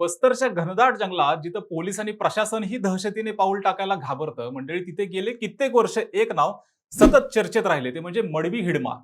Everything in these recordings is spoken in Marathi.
बस्तरच्या घनदाट जंगलात जिथं पोलीस आणि प्रशासन ही दहशतीने पाऊल टाकायला घाबरतं मंडळी तिथे गेले कित्येक वर्ष एक नाव सतत चर्चेत राहिले ते म्हणजे मडवी हिडमा.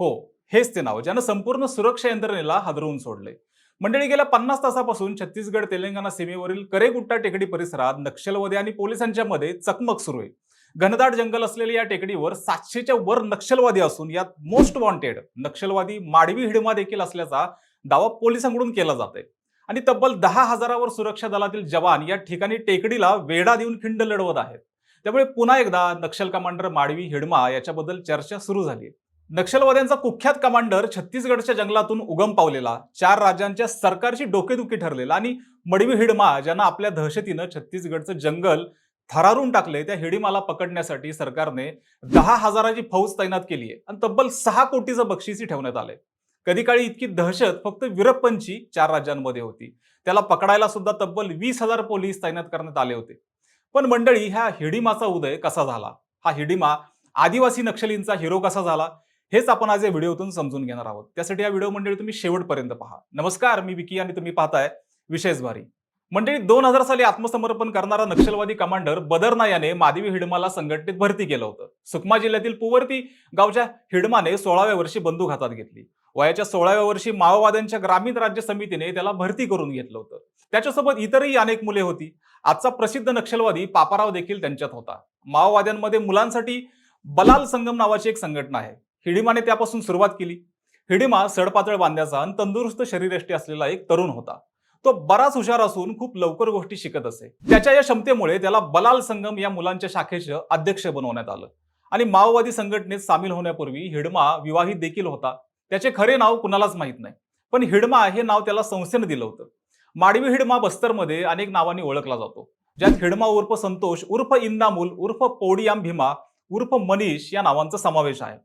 हो हेच ते नाव ज्यानं संपूर्ण सुरक्षा यंत्रणेला हादरवून सोडले. मंडळी गेल्या पन्नास तासापासून छत्तीसगड तेलंगणा सीमेवरील करेगुट्टा टेकडी परिसरात नक्षलवादी आणि पोलिसांच्या मध्ये चकमक सुरू आहे. घनदाट जंगल असलेल्या या टेकडीवर सातशेच्या वर नक्षलवादी असून यात मोस्ट वॉन्टेड नक्षलवादी माडवी हिडमा देखील असल्याचा दावा पोलिसांकडून केला जात आहे आणि तब्बल दहा हजारावर सुरक्षा दलातील जवान या ठिकाणी टेकडीला वेढा देऊन खिंड लढवत आहेत. त्यामुळे पुन्हा एकदा नक्षल कमांडर माडवी हिडमा याच्याबद्दल चर्चा सुरू झाली. नक्षलवाद्यांचा कुख्यात कमांडर छत्तीसगडच्या जंगलातून उगम पावलेला चार राज्यांच्या सरकारची डोकेदुखी ठरलेला आणि मडवी हिडमा ज्यांना आपल्या दहशतीनं छत्तीसगडचं जंगल थरारून टाकले त्या हिडिमाला पकडण्यासाठी सरकारने दहा हजाराची फौज तैनात केली आहे आणि तब्बल सहा कोटीचं बक्षीसही ठेवण्यात आलंय. कधी काळी इतकी दहशत फक्त विरप्पनची चार राज्यांमध्ये होती. त्याला पकडायला सुद्धा तब्बल वीस हजार पोलीस तैनात करण्यात आले होते. पण मंडळी ह्या हिडिमाचा उदय कसा झाला? हा हिडिमा आदिवासी नक्षलींचा हिरो कसा झाला? हेच आपण आज या व्हिडिओतून समजून घेणार आहोत. त्यासाठी या व्हिडिओ मंडळी तुम्ही शेवटपर्यंत पहा. नमस्कार मी विकी आणि तुम्ही पाहताय विशेष भारी. मंडळी दोन हजार साली आत्मसमर्पण करणारा नक्षलवादी कमांडर बदरना याने माधवी हिडमाला संघटनेत भरती केलं होतं. सुकमा जिल्ह्यातील पुवर्ती गावच्या हिडमाने सोळाव्या वर्षी बंदूक हातात घेतली. वयाच्या सोळाव्या वर्षी माओवाद्यांच्या ग्रामीण राज्य समितीने त्याला भरती करून घेतलं होतं. त्याच्यासोबत इतरही अनेक मुले होती. आजचा प्रसिद्ध नक्षलवादी पापाराव देखील त्यांच्यात होता. माओवाद्यांमध्ये मुलांसाठी बलाल संगम नावाची एक संघटना आहे. हिडिमाने त्यापासून सुरुवात केली. हिडिमा सडपातळ बांध्याचा आणि तंदुरुस्त शरीरयष्टी असलेला एक तरुण होता. तो बराच हुशार असून खूप लवकर गोष्टी शिकत असे. त्याच्या या क्षमतेमुळे त्याला बलाल संगम या मुलांच्या शाखेचं अध्यक्ष बनवण्यात आलं. आणि माओवादी संघटनेत सामील होण्यापूर्वी हिडमा विवाहित देखील होता. त्याचे खरे नाव कुणालाच माहीत नाही. पण हिडमा हे नाव त्याला संस्थेनं दिलं होतं. माडवी हिडमा बस्तरमध्ये अनेक नावांनी ओळखला जातो. ज्यात हिडमा उर्फ संतोष उर्फ इंदामूल उर्फ पोडियाम भीमा उर्फ मनीष या नावांचा समावेश आहे.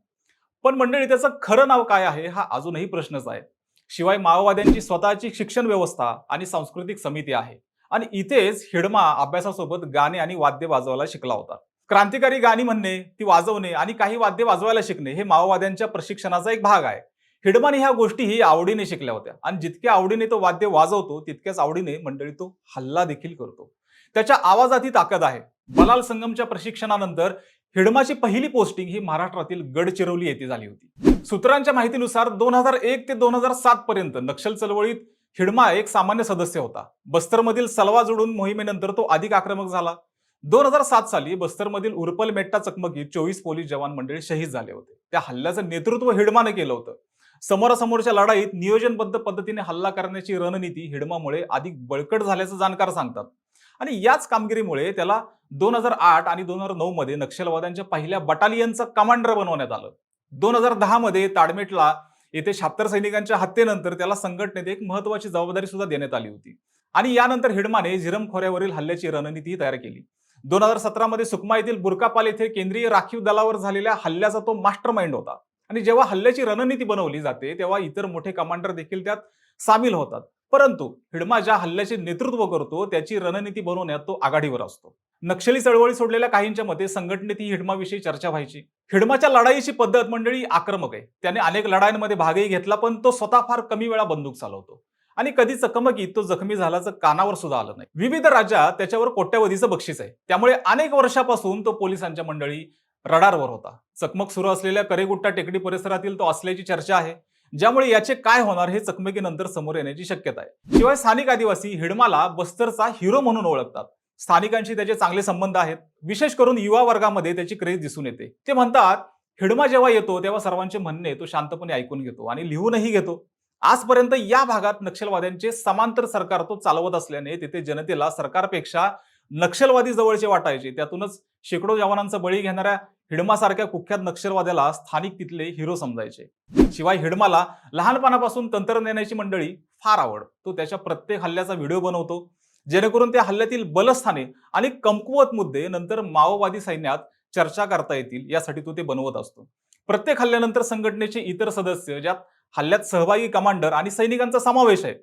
पण मंडळी त्याचं खरं नाव काय आहे हा अजूनही प्रश्नच आहे. शिवाय माओवाद्यांची स्वतःची शिक्षण व्यवस्था आणि सांस्कृतिक समिती आहे. आणि इथेच हिडमा अभ्यासासोबत गाणे आणि वाद्य वाजवायला शिकला होता. क्रांतिकारी गाणी म्हणणे ती वाजवणे आणि काही वाद्य वाजवायला शिकणे हे माओवाद्यांच्या प्रशिक्षणाचा एक भाग आहे. हिडमाने ह्या गोष्टीही आवडीने शिकल्या होत्या. आणि जितक्या आवडीने तो वाद्य वाजवतो तितक्याच आवडीने मंडळी तो हल्ला देखील करतो. त्याच्या आवाजातही ताकद आहे. बलाल संगमच्या प्रशिक्षणानंतर हिडमाची पहिली पोस्टिंग ही महाराष्ट्रातील गडचिरोली येथे झाली होती. सूत्रांच्या माहितीनुसार दोन हजार एक ते दोन हजार सात पर्यंत नक्षल चळवळीत हिडमा एक सामान्य सदस्य होता. बस्तरमधील सलवा जोडून मोहिमेनंतर तो अधिक आक्रमक झाला. दोन हजार सात साली बस्तरमधील उर्पल मेट्टा चकमकीत चोवीस पोलीस जवान मंडळी शहीद झाले होते. त्या हल्ल्याचं नेतृत्व हिडमाने केलं होतं. समोरासमोरच्या लढाईत नियोजनबद्ध पद्धतीने हल्ला करण्याची रणनीती हिडमामुळे अधिक बळकट झाल्याचं जाणकार सांगतात. आणि याच कामगिरीमुळे त्याला दोन हजार आठ आणि दोन हजार नऊ मध्ये नक्षलवाद्यांच्या पहिल्या बटालियनचा कमांडर बनवण्यात आलं. दोन हजार दहा मध्ये ताडमेटला येथे शात्तर सैनिकांच्या हत्येनंतर त्याला संघटनेत एक महत्वाची जबाबदारी सुद्धा देण्यात आली होती. आणि यानंतर हिडमाने झिरम खोऱ्यावरील हल्ल्याची रणनीती तयार केली. दोन हजार सतरामध्ये सुकमा येथील बुरकापाल येथे केंद्रीय राखीव दलावर झालेल्या हल्ल्याचा तो मास्टर माइंड होता. आणि जेव्हा हल्ल्याची रणनीती बनवली जाते तेव्हा इतर मोठे कमांडर देखील त्यात सामील होतात. परंतु हिडमा ज्या हल्ल्याचे नेतृत्व करतो त्याची रणनीती बनवण्यात तो आघाडीवर असतो. नक्षली चळवळी सोडलेल्या काहींच्या मते संघटनेत ही हिडमाविषयी चर्चा व्हायची. हिडमाच्या लढाईची पद्धत मंडळी आक्रमक आहे. त्याने अनेक लढाईंमध्ये भागही घेतला पण तो स्वतः फार कमी वेळा बंदूक चालवतो. आणि कधी चकमकीत तो जखमी झाल्याचं कानावर सुद्धा आलं नाही. विविध राज्यात त्याच्यावर कोट्यावधीचं बक्षीस आहे. त्यामुळे अनेक वर्षापासून तो पोलिसांच्या मंडळी रडारवर होता. चकमक सुरू असलेल्या करेगुट्टा टेकडी परिसरातील तो असल्याची चर्चा आहे ज्यामुळे याचे काय होणार हे चकमकीनंतर समोर येण्याची शक्यता आहे. शिवाय स्थानिक आदिवासी हिडमाला बस्तरचा हिरो म्हणून ओळखतात. स्थानिकांशी त्याचे चांगले संबंध आहेत. विशेष करून युवा वर्गामध्ये त्याची क्रेज दिसून येते. ते म्हणतात हिडमा जेव्हा येतो तेव्हा सर्वांचे म्हणणे तो शांतपणे ऐकून घेतो आणि लिहूनही घेतो. आजपर्यंत या भागात नक्षलवाद्यांचे समांतर सरकार तो चालवत असल्याने तिथे जनतेला सरकारपेक्षा नक्षलवादी जवळचे वाटायचे. त्यातूनच शेकडो जवानांचा बळी घेणाऱ्या हिडमासारख्या कुख्यात नक्षलवाद्याला स्थानिक तिथले हिरो समजायचे. शिवाय हिडमाला लहानपणापासून तंत्रज्ञानाची मंडळी फार आवड. तो त्याच्या प्रत्येक हल्ल्याचा व्हिडिओ बनवतो जेणेकरून त्या हल्ल्यातील बलस्थाने आणि कमकुवत मुद्दे नंतर माओवादी सैन्यात चर्चा करता येतील यासाठी तो ते बनवत असतो. प्रत्येक हल्ल्यानंतर संघटनेचे इतर सदस्य ज्यात हल्ल्यात सहभागी कमांडर आणि सैनिकांचा समावेश आहे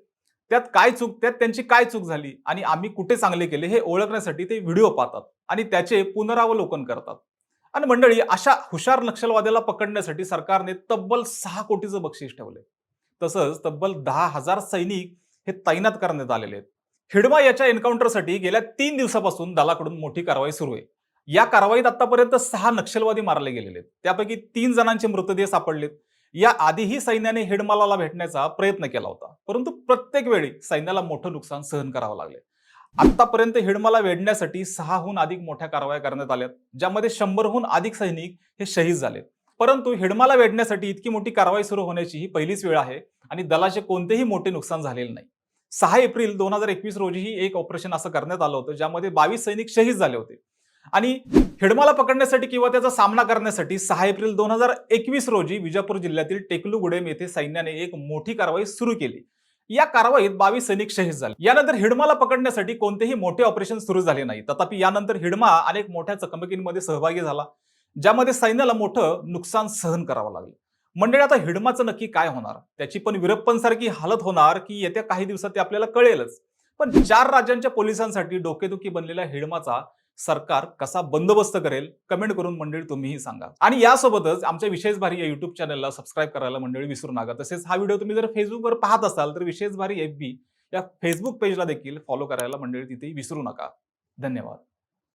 त्यात काय चूक त्यात त्यांची काय चूक झाली आणि आम्ही कुठे चांगले केले हे ओळखण्यासाठी ते व्हिडिओ पाहतात आणि त्याचे पुनरावलोकन करतात. आणि मंडळी अशा हुशार नक्षलवाद्याला पकडण्यासाठी सरकारने तब्बल सहा कोटीचं बक्षीस ठेवले तसंच तब्बल दहा हजार सैनिक हे तैनात करण्यात आलेले आहेत. हिडमा याच्या एन्काउंटरसाठी गेल्या तीन दिवसापासून दलाकडून मोठी कारवाई सुरू आहे. या कारवाईत आतापर्यंत सहा नक्षलवादी मारले गेलेले आहेत. त्यापैकी तीन जणांचे मृतदेह सापडलेत. या आधीही सैन्याने हिडमालाला भेटण्याचा प्रयत्न केला होता. परंतु प्रत्येक वेळी सैन्याला मोठं नुकसान सहन करावं लागले आतापर्यंत हिडमाला वेढण्यासाठी सहाहून अधिक मोठ्या कारवाया करण्यात आल्यात ज्यामध्ये शंभरहून अधिक सैनिक हे शहीद झाले परंतु हिडमाला वेढण्यासाठी इतकी मोठी कारवाई सुरू होण्याची ही पहिलीच वेळ आहे आणि दलाचे कोणतेही मोठे नुकसान झालेले नाही. सहा एप्रिल दोन हजार एकवीस रोजीही एक ऑपरेशन असं करण्यात आलं होतं ज्यामध्ये बावीस सैनिक शहीद झाले होते. आणि हिडमाला पकडण्यासाठी किंवा त्याचा सामना करण्यासाठी सहा एप्रिल दोन हजार एकवीस रोजी विजापूर जिल्ह्यातील टेकलुगुडेम येथे सैन्याने एक मोठी कारवाई सुरू केली. या कारवाईत बावीस सैनिक शहीद झाले. यानंतर हिडमाला पकडण्यासाठी कोणतेही मोठे ऑपरेशन सुरू झाले नाही. तथापि यानंतर हिडमा अनेक मोठ्या चकमकींमध्ये सहभागी झाला ज्यामध्ये सैन्याला मोठं नुकसान सहन करावं लागलं. मंडळी आता हिडमाचं नक्की काय होणार? त्याची पण विरप्पनसारखी हालत होणार की येत्या काही दिवसात ते आपल्याला कळेलच. पण चार राज्यांच्या पोलिसांसाठी डोकेदुखी बनलेल्या हिडमाचा सरकार कसा बंदोबस्त करेल कमेंट करून मंडळी तुम्हीही सांगा. आणि यासोबतच आमच्या विशेष भारी या युट्यूब चॅनलला सबस्क्राईब करायला मंडळी विसरू नका. तसेच हा व्हिडिओ तुम्ही जर फेसबुकवर पाहत असाल तर विशेष भारी एफ बी या फेसबुक पेजला देखील फॉलो करायला मंडळी तिथेही विसरू नका. धन्यवाद.